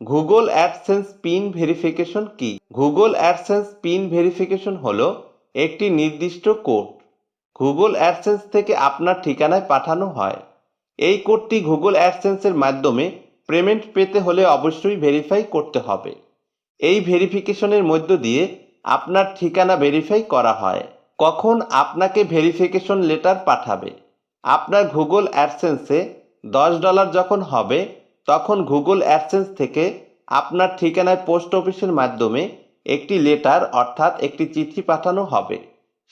Google AdSense pin verification কি? Google AdSense pin verification হলো একটি নির্দিষ্ট কোড। গুগল অ্যাডসেন্স থেকে আপনার ঠিকানায় পাঠানো হয়। এই কোডটি গুগল অ্যাডসেন্সের মাধ্যমে পেমেন্ট পেতে হলে অবশ্যই ভেরিফাই করতে হবে। এই ভেরিফিকেশনের মধ্য দিয়ে আপনার ঠিকানা ভেরিফাই করা হয়। কখন আপনাকে ভেরিফিকেশন লেটার পাঠাবে? আপনার গুগল অ্যাডসেন্সে দশ ডলার যখন হবে তখন গুগল অ্যাডসেন্স থেকে আপনার ঠিকানায় পোস্ট অফিসের মাধ্যমে একটি লেটার অর্থাৎ একটি চিঠি পাঠানো হবে।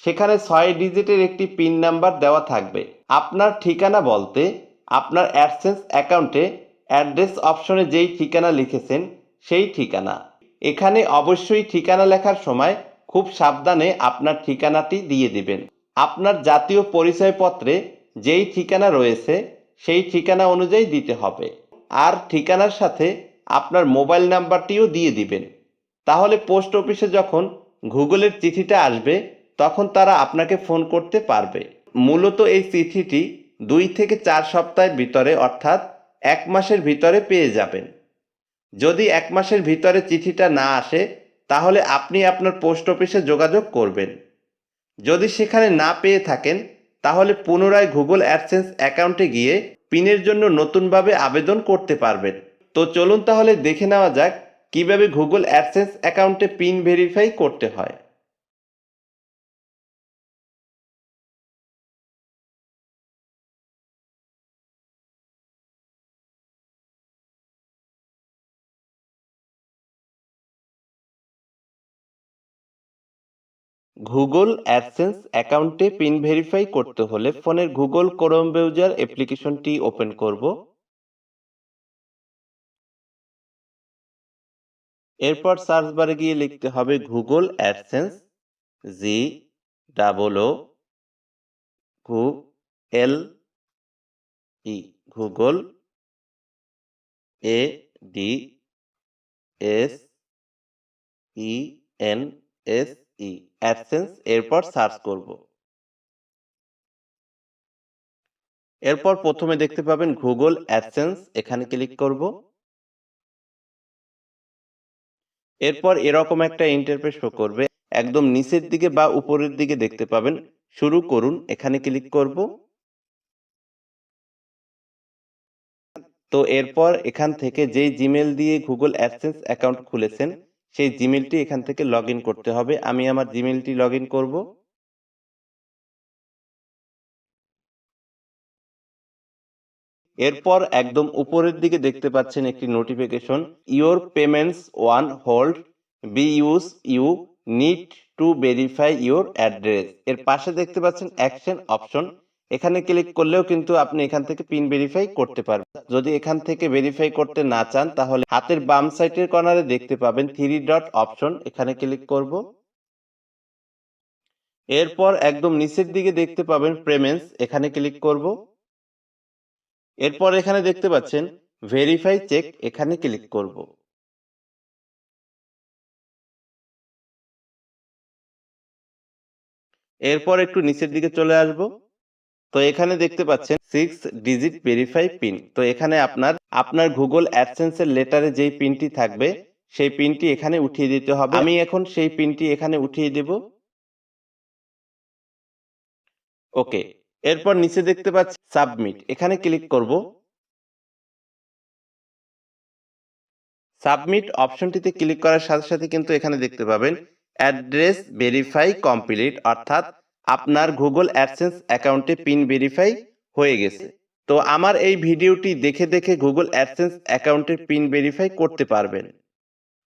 সেখানে ছয় ডিজিটের একটি পিন নাম্বার দেওয়া থাকবে। আপনার ঠিকানা বলতে আপনার অ্যাডসেন্স অ্যাকাউন্টে অ্যাড্রেস অপশনে যেই ঠিকানা লিখেছেন, সেই ঠিকানা। এখানে অবশ্যই ঠিকানা লেখার সময় খুব সাবধানে আপনার ঠিকানাটি দিয়ে দিবেন। আপনার জাতীয় পরিচয়পত্রে যেই ঠিকানা রয়েছে, সেই ঠিকানা অনুযায়ী দিতে হবে। আর ঠিকানার সাথে আপনার মোবাইল নাম্বারটিও দিয়ে দিবেন। তাহলে পোস্ট অফিসে যখন গুগলের চিঠিটা আসবে, তখন তারা আপনাকে ফোন করতে পারবে। মূলত এই চিঠিটি দুই থেকে চার সপ্তাহের ভিতরে অর্থাৎ এক মাসের ভিতরে পেয়ে যাবেন। যদি এক মাসের ভিতরে চিঠিটা না আসে, তাহলে আপনি আপনার পোস্ট অফিসে যোগাযোগ করবেন। যদি সেখানে না পেয়ে থাকেন, তাহলে পুনরায় গুগল অ্যাডসেন্স অ্যাকাউন্টে গিয়ে পিনের জন্য নতুনভাবে আবেদন করতে পারবেন। তো চলুন তাহলে দেখে নেওয়া যাক কীভাবে গুগল অ্যাডসেন্স অ্যাকাউন্টে পিন ভেরিফাই করতে হয়। গুগল অ্যাডসেন্স অ্যাকাউন্টে পিন ভেরিফাই করতে হলে ফোনের গুগল ক্রোম ব্রাউজার অ্যাপ্লিকেশনটি ওপেন করব। এরপর সার্চ বারে গিয়ে লিখতে হবে Google AdSense, G, double O, G, L, E, Google, A, D, S, E, N, S E AdSense এরপর সার্চ করব। এরপর প্রথমে দেখতে পাবেন গুগল অ্যাডসেন্স এখানে ক্লিক করব। এরপর এরকম একটা ইন্টারফেস শো করবে, একদম নিচের দিকে বা উপরের দিকে দেখতে পাবেন, শুরু করুন, এখানে ক্লিক করব। তো এরপর এখান থেকে যে জিমেল দিয়ে গুগল অ্যাডসেন্স অ্যাকাউন্ট খুলেছেন সেই জিমেলটি এখান থেকে লগ করতে হবে। আমি আমার জিমেলটি লগ ইন করব। এরপর একদম উপরের দিকে দেখতে পাচ্ছেন একটি notification your payments on hold because you need to verify your address এর পাশে দেখতে পাচ্ছেন অ্যাকশন অপশন এখানে ক্লিক করলেও কিন্তু আপনি এখান থেকে পিন ভেরিফাই করতে পারবেন। যদি এখান থেকে ভেরিফাই করতে না চান, তাহলে হাতের বাম সাইডের কর্নারে দেখতে পাবেন থ্রি ডট অপশন এখানে ক্লিক করব। এরপর একদম নিচের দিকে দেখতে পাবেন পেমেন্টস এখানে ক্লিক করব। এরপর এখানে দেখতে পাচ্ছেন ভেরিফাই চেক এখানে ক্লিক করব। এরপর একটু নিচের দিকে চলে আসব। তো এখানে দেখতে পাচ্ছেন সিক্স ডিজিট ভেরিফাই পিন তো এখানে আপনার আপনার গুগল অ্যাডসেন্সের লেটারে যেই পিনটি থাকবে, সেই পিনটি এখানে উঠিয়ে দিতে হবে। আমি এখন সেই পিনটি এখানে উঠিয়ে দেব। ওকে এরপর নিচে দেখতে পাচ্ছি সাবমিট এখানে ক্লিক করব। সাবমিট অপশনটিতে ক্লিক করার সাথে সাথে কিন্তু এখানে দেখতে পাবেন অ্যাড্রেস ভেরিফাই কমপ্লিট অর্থাৎ আপনার গুগল অ্যাডসেন্স অ্যাকাউন্টে পিন ভেরিফাই হয়ে গেছে। তো আমার এই ভিডিওটি দেখে দেখে গুগল অ্যাডসেন্স অ্যাকাউন্টের পিন ভেরিফাই করতে পারবেন।